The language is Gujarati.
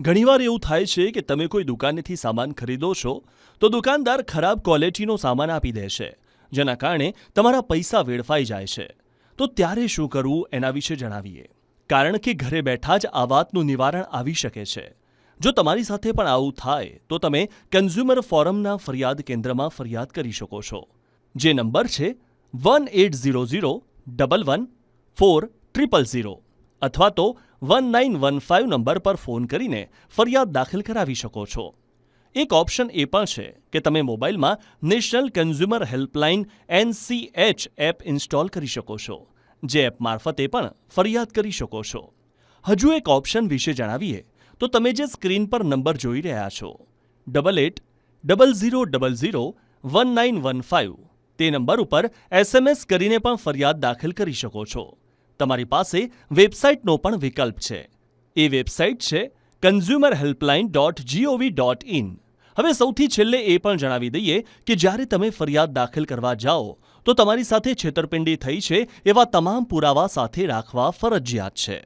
ઘણીવાર એવું થાય છે કે તમે કોઈ દુકાનેથી સામાન ખરીદો છો, તો દુકાનદાર ખરાબ ક્વોલિટીનો સામાન આપી દે છે, જેના કારણે તમારા પૈસા વેડફાઈ જાય છે. તો ત્યારે શું કરવું એના વિશે જણાવીએ. કારણ કે ઘરે બેઠા જ આ વાતનું નિવારણ આવી શકે છે. જો તમારી સાથે પણ આવું થાય, તો તમે કન્ઝ્યુમર ફોરમના ફરિયાદ કેન્દ્રમાં ફરિયાદ કરી શકો છો. જે નંબર છે one at zero zero double one four triple zero. અથવા તો one nine one five number પર ફોન કરીને ફરિયાદ દાખલ કરાવી શકો છો. એક ઓપ્શન એ પણ છે કે તમે મોબાઈલમાં national consumer helpline NCH app install કરી શકો છો, જે એપ મારફતે પણ ફરિયાદ કરી શકો છો. હજુ એક ઓપ્શન વિશે જણાવીએ, તો તમે જે સ્ક્રીન પર નંબર જોઈ રહ્યા છો double at double zero double zero one nine one five તે નંબર ઉપર એસએમએસ કરીને પણ ફરિયાદ દાખલ કરી શકો છો. તમારી પાસે વેબસાઇટનો પણ વિકલ્પ છે. એ વેબસાઇટ છે consumer helpline dot GOV dot in હવે સૌથી છેલ્લે એ પણ જણાવી દઈએ કે જ્યારે તમે ફરિયાદ દાખલ કરવા જાઓ, તો તમારી સાથે છેતરપિંડી થઈ છે એવા તમામ પુરાવા સાથે રાખવા ફરજિયાત છે.